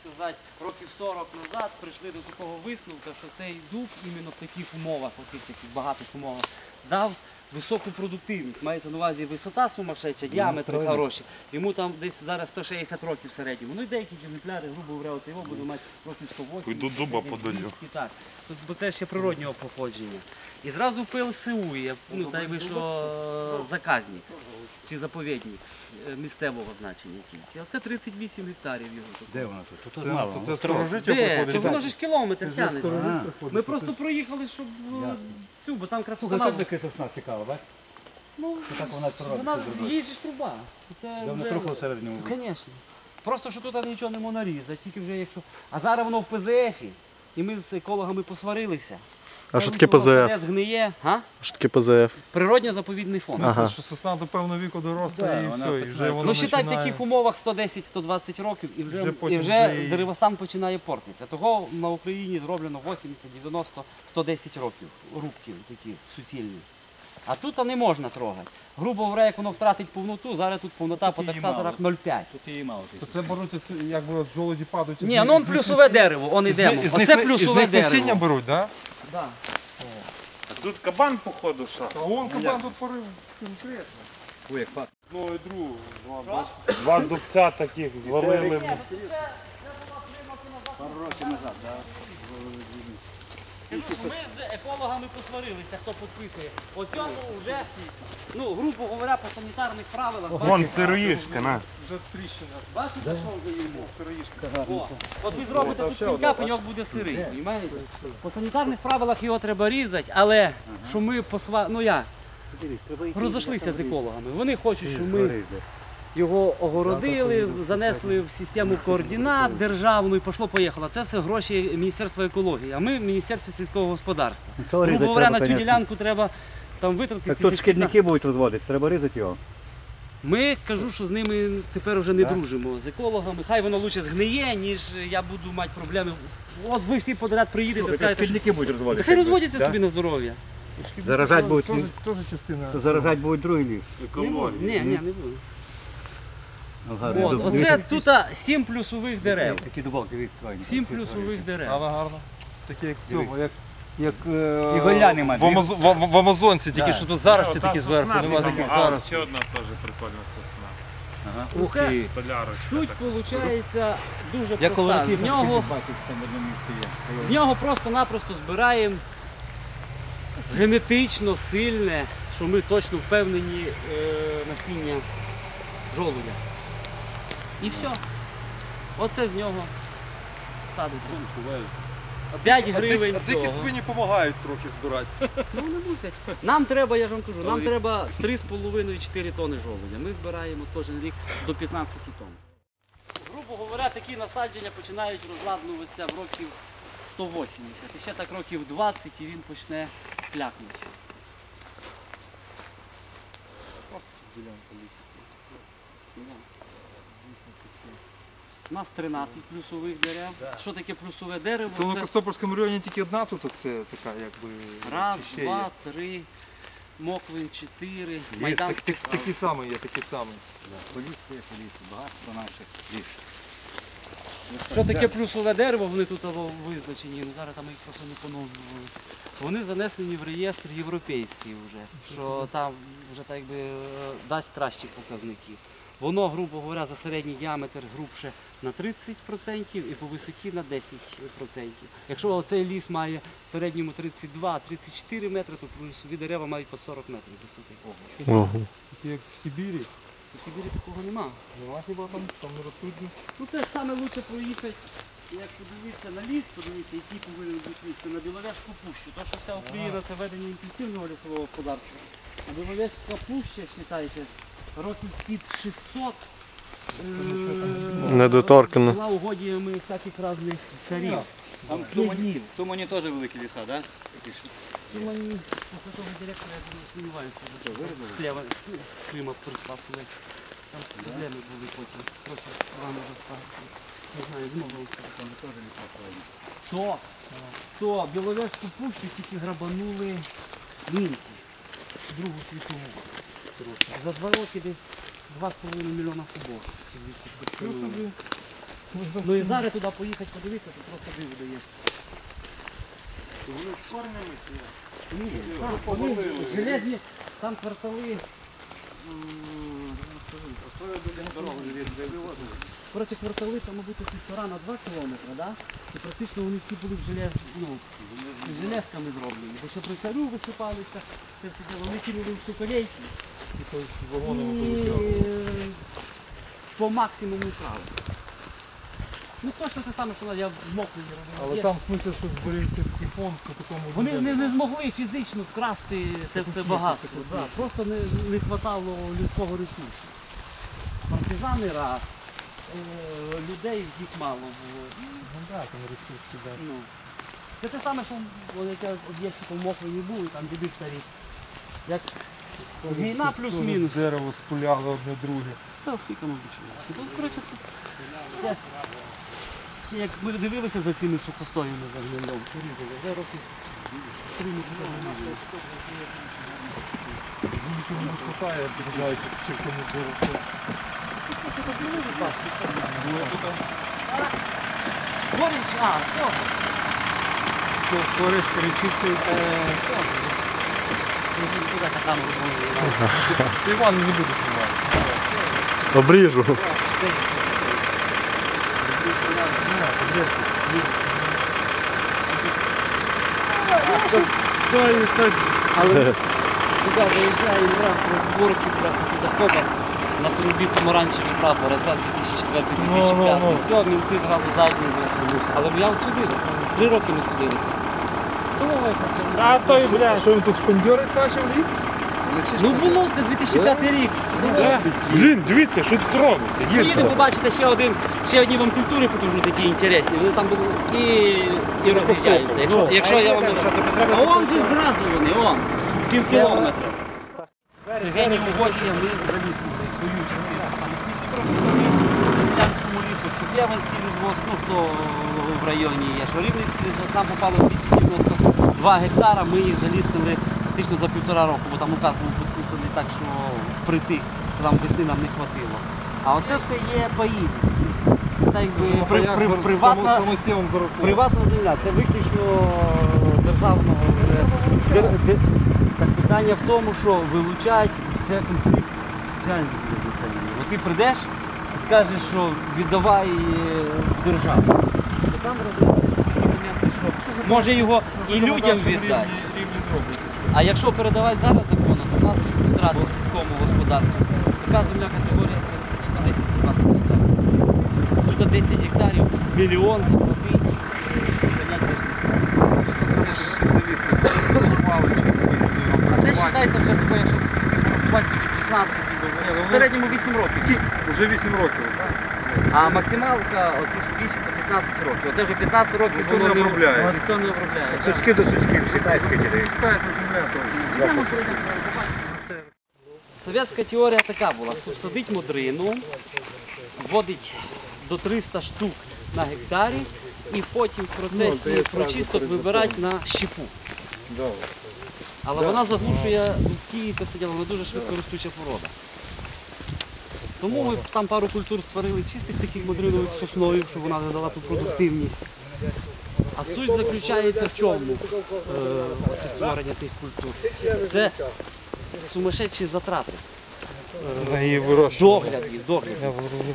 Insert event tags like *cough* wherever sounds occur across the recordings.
сказати, років 40 назад прийшли до такого висновку, що цей дуб іменно в таких умовах, оцих таких багатих умовах, дав високу продуктивність. Мається на увазі висота сумасшедша, діаметри хороші. Йому там десь зараз 160 років в середньому. Ну і деякі екземпляри, грубо говоря, от його буде мати років 180. Пойду дуба подаю. 200, Так. Тобто, Бо це ще природнього походження. І зразу в ПЛСУ є, ну так вийшло е, заказник чи заповідник е, місцевого значення тільки. А це 38 гектарів його. тут. Де воно тут? Тут мало. Це сторожиття Де? проходить. То воно ж кілометр тягнеться. А, Ми просто проїхали, щоб е, цю, бо там Слухай, це таке сосна цікава, бач? Ну, так вона вона зробила. їй же ж труба. Це Де вже- трохи всередині Ну, Звісно. Просто що тут нічого не можна різати, тільки вже якщо. А зараз воно в ПЗФ. І ми з екологами посварилися. А що таке ПЗФ? Згниє, а? Що таке ПЗФ? Природньо-заповідний фонд. Ага. Що сосна до певного віку доросла Да, і вона все, і починає- вже воно Ну, считай, в починає- таких умовах 110-120 років і вже, Вже і потім вже вже і- деревостан починає портитися. Того на Україні зроблено 80, 90, 110 років рубків такі суцільні. А тут не можна трогати. Грубо говоря, як воно втратить повноту, зараз тут повнота по таксаторах 0,5. Тут її мало. То це беруть, оці, якби от жолоді падають. Ні, ну он плюсове дерево, он йдемо. Оце плюсове Із них насіння дерево. беруть, так? Да. Тут кабан, походу, що? А вон кабан тут порив конкретно. Ой, як пахне. Ну і другу. Два дубця таких звалили. Пару років назад, так. Ми з екологами посварилися, хто підписує. По цьому вже, ну, грубо говоря, по санітарних правилах. Вон бачите, сироїшка, на. Вже стріщина. Бачите, що вже йому? Сироїшка. О, от ви зробите тут пенька, пеньок буде сирий? По санітарних правилах його треба різати, але що ми посва... ну як, розійшлися з екологами. Вони хочуть, щоб ми його огородили, занесли в систему координат державну і пішло-поїхало. Це все гроші Міністерства екології, а ми в Міністерстві сільського господарства. Ну, Грубо говоря, на цю ділянку треба там витратити Так тут шкідники будуть розводити, треба різати його. ми кажу, що з ними тепер вже не дружимо з екологами. Хай воно лучше згниє, ніж я буду мати проблеми. От ви всі подряд приїдете, скажете, що шкідники будуть розводити. хай розводяться собі на здоров'я. Заражать будуть, заражать будуть другий ліс. Не. Ні, ні, не буду. Гарний От, дуб. оце тут сім плюсових дерев. Такі дубалки відстроєні. Сім плюсових дерев. Але гарно. Такі як в як. Як е, І голля нема. в, Амаз... в, в Амазонці, тільки що тут зараз ці такі зверху, там, таких зараз. Ще одна теж прикольна сосна. Ух ти. Столярочка. Суть виходить дуже Я проста. коло З нього, бачив, там в одному місці є. з нього просто-напросто збираємо генетично сильне, що ми точно впевнені е, насіння жолудя. І все. Оце з нього садиться. 5 гривень. А дикі цього. свині допомагають трохи збирати. *laughs* Ну не мусять. Нам треба, я ж вам кажу, нам треба 3,5-4 тони жолудя. Ми збираємо кожен рік до 15 тонн. Грубо говоря, такі насадження починають розладнуватися в років 180. І ще так років 20 і він почне клякнути. Да. У нас 13 плюсових дерев. Що таке плюсове дерево? Це в Костопольському районі тільки одна тут оце така, якби. Раз, ще є? два, три, Моквин, чотири, Є, Майдан. так, так, такі самі є, такі самі. Поліс є, поліс, багатство наших ліс. Що таке плюсове дерево, вони тут або визначені, ну зараз там їх просто не поновлювали. Вони занесені в реєстр європейський вже, що там вже так якби е, дасть кращі показники. Воно, грубо говоря, за середній діаметр грубше на 30% і по висоті на 10%. Якщо цей ліс має в середньому 32-34 метри, то плюсові дерева мають по 40 метрів висоти. Ого. Як в Сибірі. То в Сибірі такого нема. Нема хіба там, там не. Ну це саме лучше проїхати, як подивитися на ліс, подивитися, який повинен бути ліс, це на Біловежську пущу. То, що вся Україна це ведення інтенсивного лісового господарства. А Біловежська пуща, вважайте, років під 600 е, Недоторкано. була угодіями всяких різних царів. Там в Тумані, в Тумані теж великі ліса, так? Мені після того директора, я думаю, сумніваюся, що з Клева, з Крима прийшла сюди. Там проблеми були потім. Трохи рано заставити. Не знаю, не можу сказати. То, то Біловежську пущу тільки грабанули німці. Другу світову. За два роки десь 2,5 мільйона кубов. Ну, і зараз туди поїхати подивитися, то просто диво дає. Вони з корнями чи як? Ні, там, вони железні, там квартали. Коротше, квартали там, мабуть, півтора на два кілометри, да? І практично вони всі були в желез, ну, з железками зроблені. Бо ще при царю висипалися, ще все це, вони кинули всю колейки. І е, по максимуму крали. Ну точно те саме, що я в мокрі робив. Але Є. там смисл, що зберігся такий фонд по такому. Вони не, не змогли фізично вкрасти це все багатство. Да. Просто не, не вистачало людського ресурсу. Партизани раз, е, людей їх мало було. Ну так, там ресурси, да. Ну, це те саме, що вони яке об'єкти по мокрої були, там діди старі. Як війна плюс-мінус. Дерево спуляли одне друге. Це осикано відчувається. Тут, коротше, тут це, ще як ми дивилися за цими сухостоями за гнильом, вже три не хватає, підглядають, чи тому дерево. Горіч, а. Що, Кориш перечистив. Куди та камеру? Ти Іван не буде знімати. Обріжу. Але туди виїжджає раз розборки, просто сюди хопа на трубі помаранчевий прапор, якраз 2004-2005. ну. Все, мінти зразу задні. Але я от. Три роки ми судилися. Тому ми А той, Що він тут шпандьорить бачив ліс? Ну було це 2005 рік. блін, дивіться, що тут робиться. Є Поїдемо, побачите ще один, ще одні вам культури покажу такі інтересні. Вони там будуть і, і роз'їжджаються. Якщо, якщо я вам не А он же ж зразу вони, он, пів кілометра. Це геній угодія, ми залізли свою частину. Лісу, лісгосп, ну хто в районі є, Шорівницький лісгосп, там попало 292 гектара, ми їх залістили фактично за півтора року, бо там указ був підписаний так, що впритик, там весни нам не хватило. А оце все є паї. Це якби при, при, приватна, Приватна земля, це виключно державного вже. Дер- де- Так питання в тому, що вилучають це конфлікт соціальний. Ти прийдеш і скажеш, що віддавай е, в державу. То там що може його і людям віддати. А якщо передавати зараз законно, то у нас втрати в сільському господарстві. Така земля категорія 3110 гектарів. Тут 10 гектарів, мільйон заплатить, що. А це вважайте вже таке, якщо 15 ну, в середньому 8 років. Скільки? Уже 8 років. А максималка, оці ж більше, це 15 років. Оце вже 15 років Ніхто воно не обробляє. Ніхто не обробляє. так. Сучки до сучків, сікайська діти. Спускається земля, то Йдемо, пройдемо, побачимо. Совєтська теорія така була: садить модрину, вводить до 300 штук на гектарі і потім в процесі прочисток вибирати на щепу. Але вона заглушує дубки і посиділа, вона дуже швидко ростуча порода. Тому ми там пару культур створили чистих таких модринових сосною, щоб вона надала ту продуктивність. А суть заключається в чому? Е, створення тих культур. Це сумасшедші затрати. на її вирощування. Догляд догляд.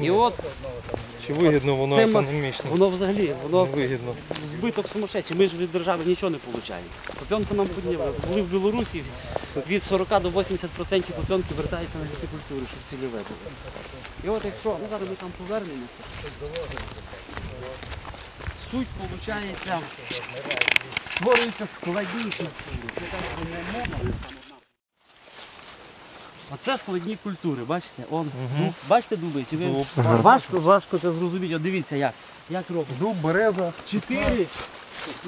І от Чи вигідно воно це економічно? воно взагалі, воно Вигідно. збиток сумасшедший. Ми ж від держави нічого не отримуємо. Попенку нам підняли. Були в Білорусі від 40 до 80% попенки вертається на ці культури, щоб цільове було. І от якщо, ну зараз ми там повернемося. Суть виходить, створюються складні культури. Оце складні культури, бачите? Он, дуб. Бачите дуби? Чи ви... Дуб. Важко, важко це зрозуміти. От дивіться як. Як робить. Дуб, береза. Чотири,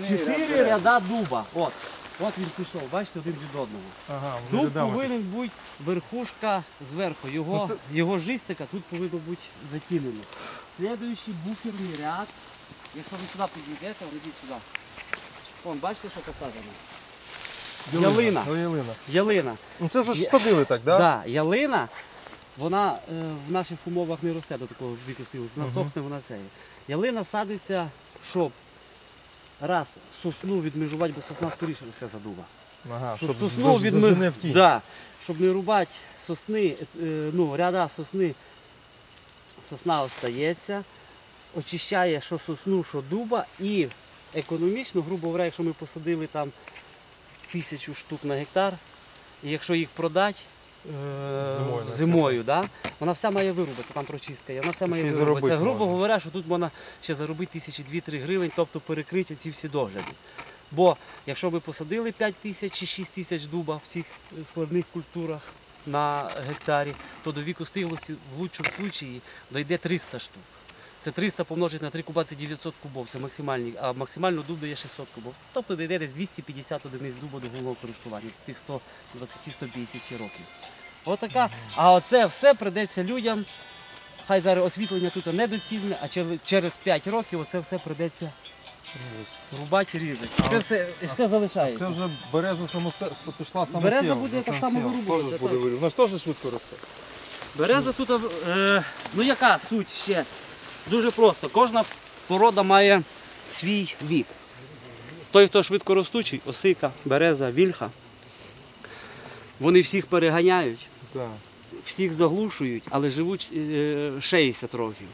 чотири ряда дуба. От. От він пішов, бачите, один від одного. Ага, вони Дуб рядами. повинен бути верхушка зверху. Його, його жистика тут повинно бути затінено. Слідуючий буферний ряд. Якщо ви сюди підійдете, ви йдіть сюди. Вон, бачите, що посаджено? Ялина. Ну, ялина. Ялина. Ну це вже ж Я- садили так, да? Да, ялина вона е, в наших умовах не росте до такого віку стилу. Вона сохне, вона це. є. Ялина садиться, щоб раз сосну відмежувати, бо сосна скоріше росте за дуба. Ага, Щоб, сосну заж- відми... зажене в тінь. да, щоб не рубати сосни, е, ну, ряда сосни, сосна остається, очищає що сосну, що дуба, і економічно, грубо говоря, якщо ми посадили там тисячу штук на гектар, і якщо їх продати Зимою, зимою да, вона вся має вирубатися, там прочистка, є, вона вся має виробитися. вирубатися. Грубо говоря, що тут можна ще заробити тисячі дві-три гривень, тобто перекрити оці всі догляди. Бо якщо ми посадили 5 тисяч чи 6 тисяч дуба в цих е, складних культурах на гектарі, то до віку стиглості в лучшому випадку дойде 300 штук. Це 300 помножити на 3 куба, це 900 кубов, це максимальний, а максимально дуб дає 600 кубов. Тобто дійде десь 250 одиниць дуба до головного користування, тих 120-150 років. Отака. А оце все придеться людям. Хай зараз освітлення тут недоцільне, а через 5 років оце все придеться рубати, різати. Це все, все залишається. Це вже береза самосе... пішла самосів. Береза буде так само вирубуватися, Вона ж теж швидко росте. Береза тут, е, ну яка суть ще? Дуже просто. Кожна порода має свій вік. Той, хто швидкоростучий, осика, береза, вільха. Вони всіх переганяють, всіх заглушують, але живуть е, 60 років.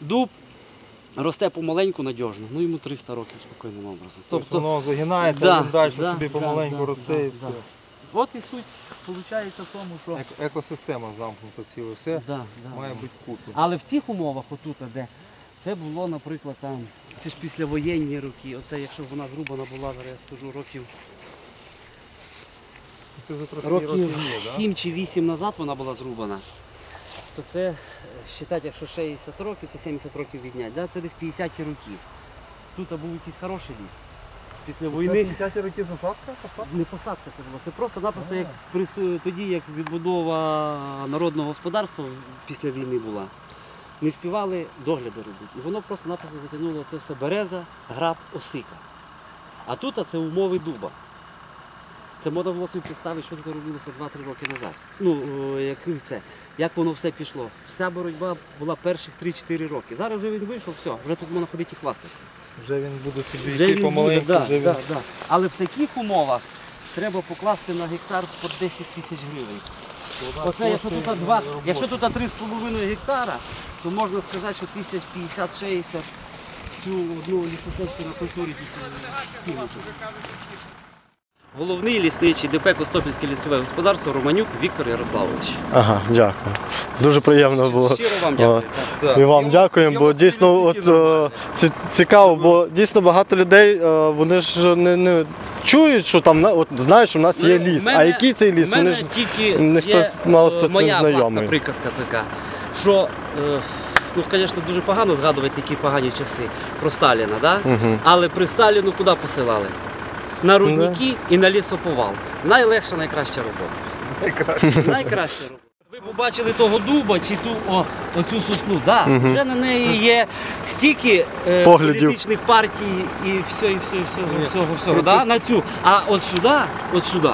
Дуб росте помаленьку надіжно, ну йому 300 років спокійним образом. Тобто воно загинається, Да, він далі да, собі помаленьку да, росте да, і все. От і суть виходить в тому, що. Ек- Екосистема замкнута ціла, все Да, да, має да. бути купи. Але в цих умовах, отут, де це було, наприклад, там, це ж післявоєнні роки. Оце, якщо б вона зрубана була, зараз я скажу, років, Це вже трохи років є, да? 7 чи 8 назад вона була зрубана. То це, е, якщо 60 років, це 70 років відняти. Да? Це десь 50-ті роки. Тут був якийсь хороший ліс. Після Це війни 50 роки засадка? посадка? не посадка це була. Це просто-напросто як прису- тоді, як відбудова народного господарства після війни була. Не вспівали догляди робити. І воно просто-напросто затягнуло це все береза, граб, осика. А тут а це умови дуба. Це можна було собі представити, що тут робилося 2-3 роки назад. Ну, о, як це, як воно все пішло. Вся боротьба була перших 3-4 роки. Зараз вже він вийшов, все, вже тут можна ходити і хвастатися. Вже він буде собі Вже йти він помаленьку, буде, да, вже він... да, да. Але в таких умовах треба покласти на гектар по 10 тисяч гривень. Оце, якщо тут, два, якщо тут 3,5 гектара, то можна сказати, що тисяч 50-60 цю одну лісосечку на культурі кинути. Головний лісничий ДП Костопільське лісове господарство Романюк Віктор Ярославович. Ага, дякую. Дуже приємно було. Щиро вам дякую. І вам дякуємо, бо дійсно от, е, ці- цікаво, бо дійсно багато людей е, вони ж не, не чують, що там на- от, знають, що в нас є Ну, ліс. в мене- а який цей ліс? в мене Вони ж тільки ніхто- є, мало е, хто цим моя знайомий. власна приказка така, що, е, ну, звісно, дуже погано згадувати такі погані часи про Сталіна, да? але при Сталіну куди посилали? На рудники і на лісоповал. Найлегша, найкраща робота. Найкраща. найкраща робота. Ви побачили того дуба чи ту о, оцю сосну, да, вже на неї є стільки е, політичних партій і все, і все, і всього, всього, всього, да, на цю. А от сюди, от сюди.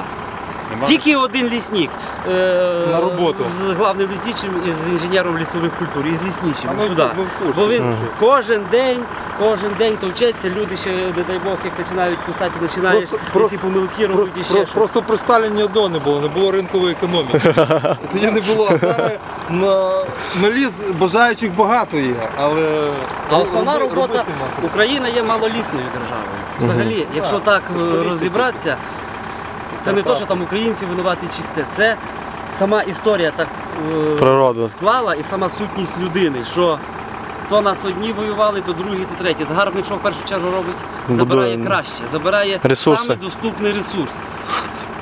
Тільки один лісник е, На роботу. з главним лісничим і з інженером лісових культур, і з лісничим А ми- сюди. ми в курсі. Бо він кожен день, кожен день товчеться, люди ще, не дай Бог, як починають писати, починаєш Просто- ці помилки робити і ще Про- щось. Просто при Сталіні одного не було, не було ринкової економіки. *laughs* Тоді не було. А зараз на, на ліс бажаючих багато є, але А основна робота робити. Україна є малолісною державою. Взагалі, якщо так е, розібратися, це не то, що там українці винуваті чи хто. Це сама історія так е, Природа. склала і сама сутність людини, що то нас одні воювали, то другі, то треті. Загарбник що в першу чергу робить? Забирає краще, забирає ресурси. саме доступний ресурс.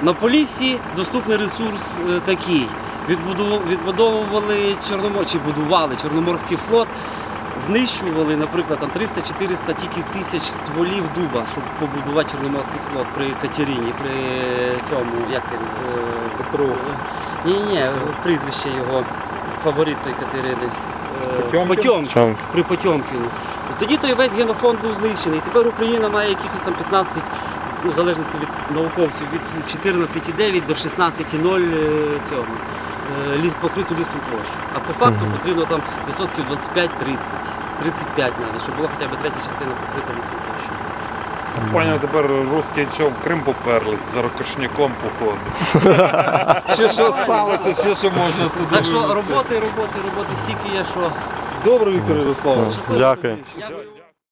На Поліссі доступний ресурс е, такий. Відбудовували Чорномор... чи будували Чорноморський флот, знищували, наприклад, там 300-400 тільки тисяч стволів дуба, щоб побудувати Чорноморський флот при Катерині, при цьому, як він, е, Петру. ні, ні, прізвище його, фаворит той Катерини. Е, Потьомкін? Потьомкін. Потьомкін. При Потьомкіну. Тоді той весь генофонд був знищений. Тепер Україна має якихось там 15, ну, в залежності від науковців, від 14,9 до 16,0 е, цього. Е, ліс, покриту лісом площу. А по факту потрібно там відсотків 25-30, 35 навіть, щоб була хоча б третя частина покрита лісом площу. Поняв, тепер русські що в Крим поперлись за ракошняком походу. *laughs* Ще що сталося, ще що можна туди. Так що роботи, роботи, роботи стільки є, що Добре, Віктор Ярославович. Дякую.